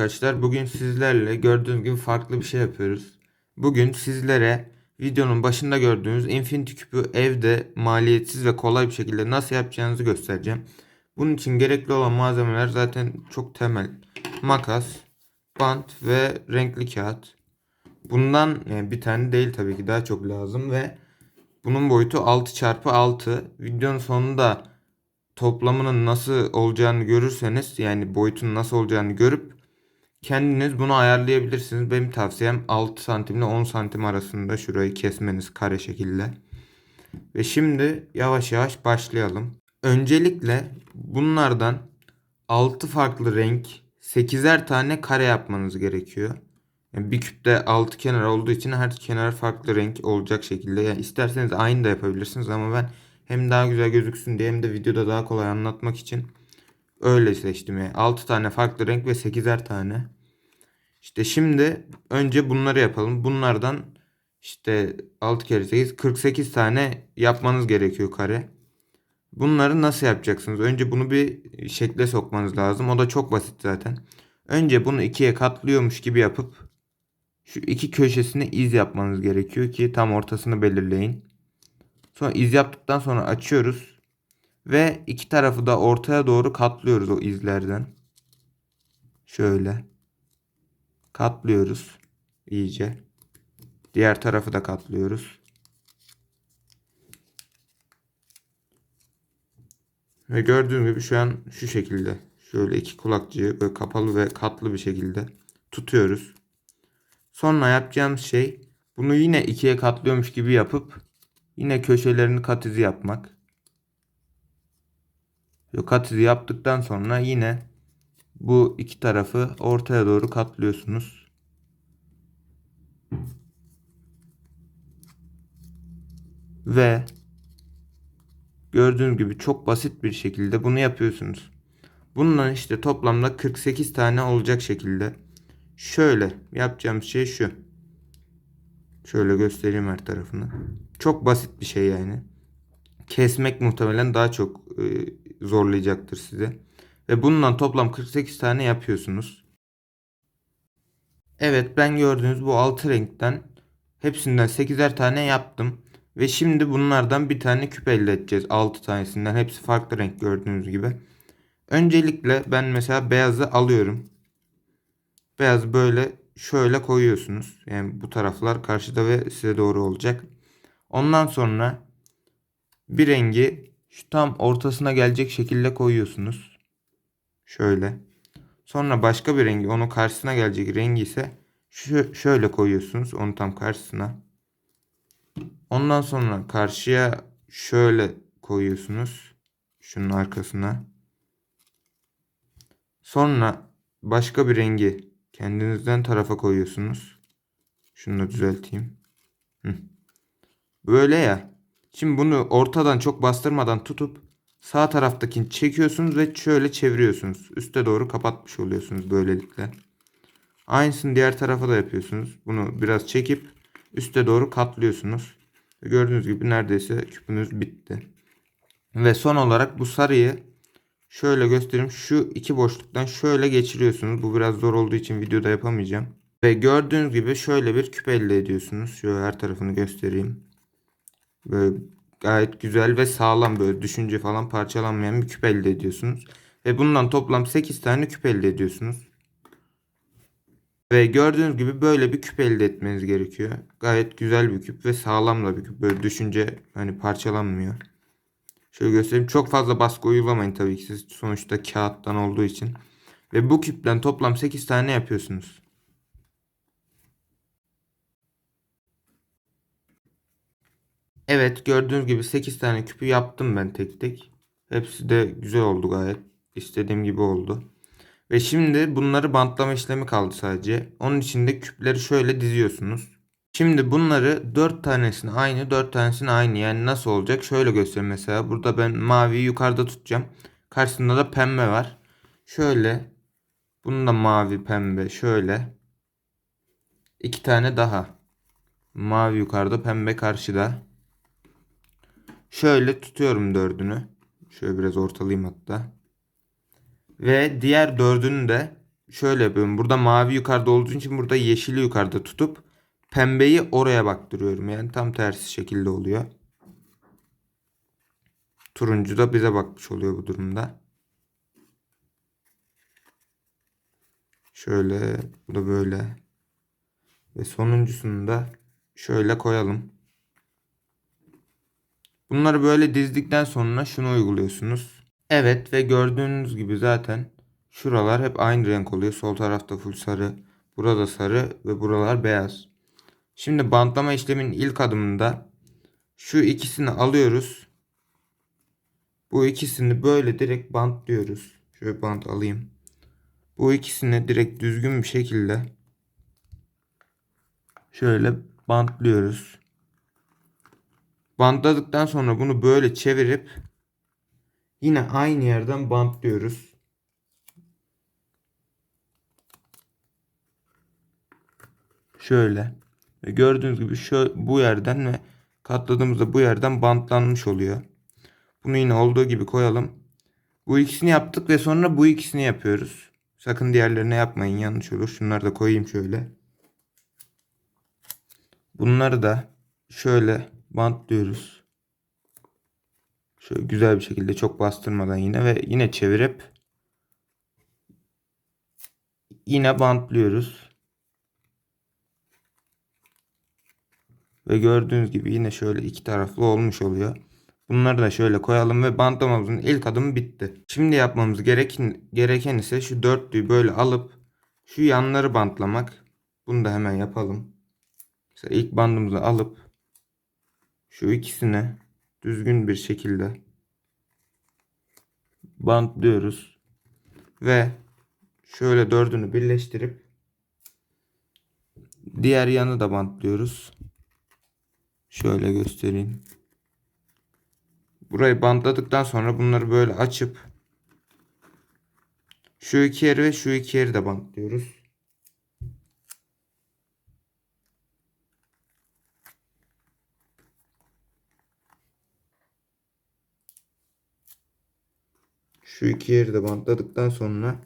arkadaşlar. Bugün sizlerle gördüğünüz gibi farklı bir şey yapıyoruz. Bugün sizlere videonun başında gördüğünüz Infinity küpü evde maliyetsiz ve kolay bir şekilde nasıl yapacağınızı göstereceğim. Bunun için gerekli olan malzemeler zaten çok temel. Makas, bant ve renkli kağıt. Bundan yani bir tane değil tabii ki daha çok lazım ve bunun boyutu 6 çarpı 6. Videonun sonunda toplamının nasıl olacağını görürseniz yani boyutunun nasıl olacağını görüp kendiniz bunu ayarlayabilirsiniz. Benim tavsiyem 6 santim ile 10 santim arasında şurayı kesmeniz kare şekilde. Ve şimdi yavaş yavaş başlayalım. Öncelikle bunlardan 6 farklı renk 8'er tane kare yapmanız gerekiyor. Yani bir küpte 6 kenar olduğu için her kenar farklı renk olacak şekilde. Yani isterseniz aynı da yapabilirsiniz ama ben hem daha güzel gözüksün diye hem de videoda daha kolay anlatmak için öyle seçtim. Yani 6 tane farklı renk ve 8'er tane. İşte şimdi önce bunları yapalım. Bunlardan işte 6 kere 8 48 tane yapmanız gerekiyor kare. Bunları nasıl yapacaksınız? Önce bunu bir şekle sokmanız lazım. O da çok basit zaten. Önce bunu ikiye katlıyormuş gibi yapıp şu iki köşesine iz yapmanız gerekiyor ki tam ortasını belirleyin. Sonra iz yaptıktan sonra açıyoruz. Ve iki tarafı da ortaya doğru katlıyoruz o izlerden. Şöyle. Katlıyoruz. iyice. Diğer tarafı da katlıyoruz. Ve gördüğünüz gibi şu an şu şekilde. Şöyle iki kulakçığı böyle kapalı ve katlı bir şekilde tutuyoruz. Sonra yapacağımız şey bunu yine ikiye katlıyormuş gibi yapıp yine köşelerini kat izi yapmak. Kat izi yaptıktan sonra yine bu iki tarafı ortaya doğru katlıyorsunuz. Ve gördüğünüz gibi çok basit bir şekilde bunu yapıyorsunuz. Bundan işte toplamda 48 tane olacak şekilde şöyle yapacağımız şey şu. Şöyle göstereyim her tarafını. Çok basit bir şey yani. Kesmek muhtemelen daha çok e, zorlayacaktır size. Ve bundan toplam 48 tane yapıyorsunuz. Evet ben gördüğünüz bu 6 renkten hepsinden 8'er tane yaptım. Ve şimdi bunlardan bir tane küp elde edeceğiz. 6 tanesinden. Hepsi farklı renk gördüğünüz gibi. Öncelikle ben mesela beyazı alıyorum. Beyaz böyle şöyle koyuyorsunuz. Yani bu taraflar karşıda ve size doğru olacak. Ondan sonra bir rengi şu tam ortasına gelecek şekilde koyuyorsunuz. Şöyle. Sonra başka bir rengi onun karşısına gelecek rengi ise şu şöyle koyuyorsunuz onu tam karşısına. Ondan sonra karşıya şöyle koyuyorsunuz. Şunun arkasına. Sonra başka bir rengi kendinizden tarafa koyuyorsunuz. Şunu da düzelteyim. Böyle ya. Şimdi bunu ortadan çok bastırmadan tutup sağ taraftakini çekiyorsunuz ve şöyle çeviriyorsunuz. Üste doğru kapatmış oluyorsunuz böylelikle. Aynısını diğer tarafa da yapıyorsunuz. Bunu biraz çekip üste doğru katlıyorsunuz. Gördüğünüz gibi neredeyse küpünüz bitti. Ve son olarak bu sarıyı şöyle göstereyim. Şu iki boşluktan şöyle geçiriyorsunuz. Bu biraz zor olduğu için videoda yapamayacağım. Ve gördüğünüz gibi şöyle bir küp elde ediyorsunuz. Şöyle her tarafını göstereyim. Böyle gayet güzel ve sağlam böyle düşünce falan parçalanmayan bir küp elde ediyorsunuz. Ve bundan toplam 8 tane küp elde ediyorsunuz. Ve gördüğünüz gibi böyle bir küp elde etmeniz gerekiyor. Gayet güzel bir küp ve sağlam da bir küp. Böyle düşünce hani parçalanmıyor. Şöyle göstereyim. Çok fazla baskı uygulamayın tabii ki siz sonuçta kağıttan olduğu için. Ve bu küpten toplam 8 tane yapıyorsunuz. Evet gördüğünüz gibi 8 tane küpü yaptım ben tek tek. Hepsi de güzel oldu gayet. İstediğim gibi oldu. Ve şimdi bunları bantlama işlemi kaldı sadece. Onun için de küpleri şöyle diziyorsunuz. Şimdi bunları 4 tanesini aynı 4 tanesini aynı yani nasıl olacak şöyle göstereyim mesela. Burada ben maviyi yukarıda tutacağım. Karşısında da pembe var. Şöyle. Bunun da mavi pembe şöyle. İki tane daha. Mavi yukarıda pembe karşıda. Şöyle tutuyorum dördünü. Şöyle biraz ortalayayım hatta. Ve diğer dördünü de şöyle yapıyorum. Burada mavi yukarıda olduğu için burada yeşili yukarıda tutup pembeyi oraya baktırıyorum. Yani tam tersi şekilde oluyor. Turuncu da bize bakmış oluyor bu durumda. Şöyle bu da böyle. Ve sonuncusunu da şöyle koyalım. Bunları böyle dizdikten sonra şunu uyguluyorsunuz. Evet ve gördüğünüz gibi zaten şuralar hep aynı renk oluyor. Sol tarafta full sarı, burada sarı ve buralar beyaz. Şimdi bantlama işleminin ilk adımında şu ikisini alıyoruz. Bu ikisini böyle direkt bantlıyoruz. Şöyle bant alayım. Bu ikisini direkt düzgün bir şekilde şöyle bantlıyoruz. Bantladıktan sonra bunu böyle çevirip yine aynı yerden bantlıyoruz. Şöyle. Ve gördüğünüz gibi şu bu yerden ve katladığımızda bu yerden bantlanmış oluyor. Bunu yine olduğu gibi koyalım. Bu ikisini yaptık ve sonra bu ikisini yapıyoruz. Sakın diğerlerine yapmayın yanlış olur. Şunları da koyayım şöyle. Bunları da şöyle bantlıyoruz. Şöyle güzel bir şekilde çok bastırmadan yine ve yine çevirip yine bantlıyoruz. Ve gördüğünüz gibi yine şöyle iki taraflı olmuş oluyor. Bunları da şöyle koyalım ve bantlamamızın ilk adımı bitti. Şimdi yapmamız gereken, gereken ise şu dörtlüyü böyle alıp şu yanları bantlamak. Bunu da hemen yapalım. Mesela ilk bandımızı alıp şu ikisini düzgün bir şekilde bantlıyoruz. Ve şöyle dördünü birleştirip diğer yanı da bantlıyoruz. Şöyle göstereyim. Burayı bantladıktan sonra bunları böyle açıp şu iki yeri ve şu iki yeri de bantlıyoruz. Şu iki yeri de bantladıktan sonra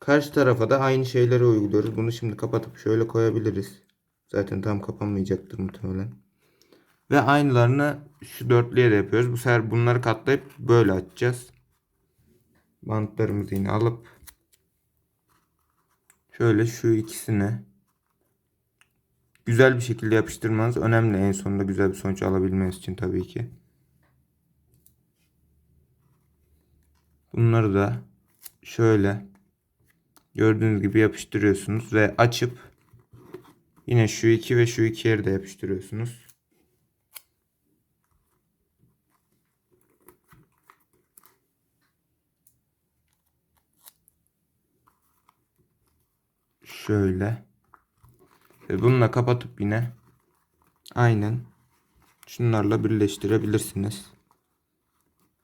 karşı tarafa da aynı şeyleri uyguluyoruz. Bunu şimdi kapatıp şöyle koyabiliriz. Zaten tam kapanmayacaktır muhtemelen. Ve aynılarını şu dörtlüye de yapıyoruz. Bu sefer bunları katlayıp böyle açacağız. Bantlarımızı yine alıp şöyle şu ikisini güzel bir şekilde yapıştırmanız önemli. En sonunda güzel bir sonuç alabilmeniz için tabii ki. Bunları da şöyle gördüğünüz gibi yapıştırıyorsunuz ve açıp yine şu iki ve şu iki yeri de yapıştırıyorsunuz. Şöyle. Ve bununla kapatıp yine aynen şunlarla birleştirebilirsiniz.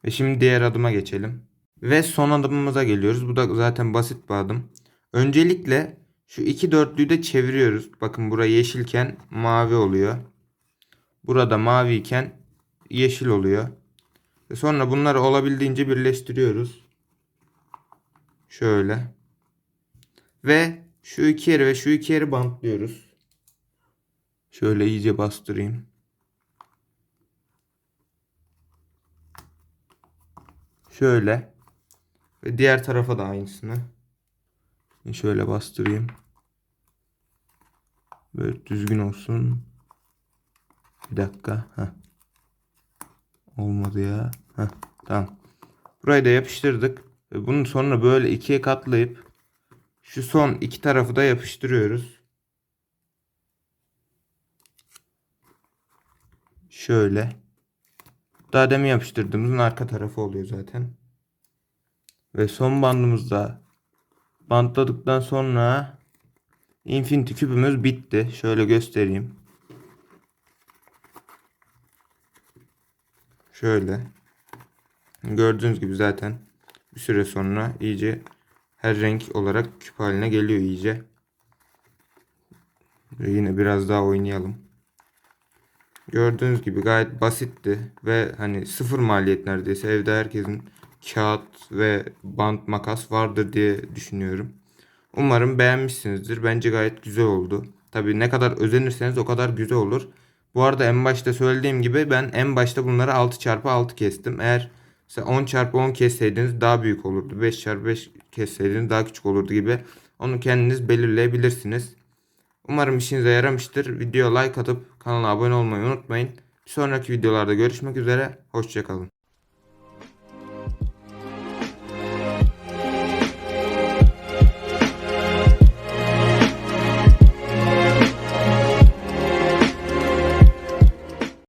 Ve şimdi diğer adıma geçelim. Ve son adımımıza geliyoruz. Bu da zaten basit bir adım. Öncelikle şu iki dörtlüyü de çeviriyoruz. Bakın burası yeşilken mavi oluyor. Burada maviyken yeşil oluyor. Ve sonra bunları olabildiğince birleştiriyoruz. Şöyle. Ve şu iki yeri ve şu iki yeri bantlıyoruz. Şöyle iyice bastırayım. Şöyle. Ve diğer tarafa da aynısını. Şöyle bastırayım. Böyle düzgün olsun. Bir dakika. Heh. Olmadı ya. Heh. Tamam. Burayı da yapıştırdık. Ve bunu sonra böyle ikiye katlayıp şu son iki tarafı da yapıştırıyoruz. Şöyle. Daha demin yapıştırdığımızın arka tarafı oluyor zaten. Ve son bandımızda bantladıktan sonra Infinity küpümüz bitti. Şöyle göstereyim. Şöyle. Gördüğünüz gibi zaten bir süre sonra iyice her renk olarak küp haline geliyor iyice. Ve yine biraz daha oynayalım. Gördüğünüz gibi gayet basitti ve hani sıfır maliyet neredeyse evde herkesin kağıt ve bant makas vardır diye düşünüyorum. Umarım beğenmişsinizdir. Bence gayet güzel oldu. Tabii ne kadar özenirseniz o kadar güzel olur. Bu arada en başta söylediğim gibi ben en başta bunları 6 çarpı 6 kestim. Eğer mesela 10 çarpı 10 kesseydiniz daha büyük olurdu. 5 çarpı 5 kesseydiniz daha küçük olurdu gibi. Onu kendiniz belirleyebilirsiniz. Umarım işinize yaramıştır. Videoya like atıp kanala abone olmayı unutmayın. Bir sonraki videolarda görüşmek üzere. Hoşçakalın.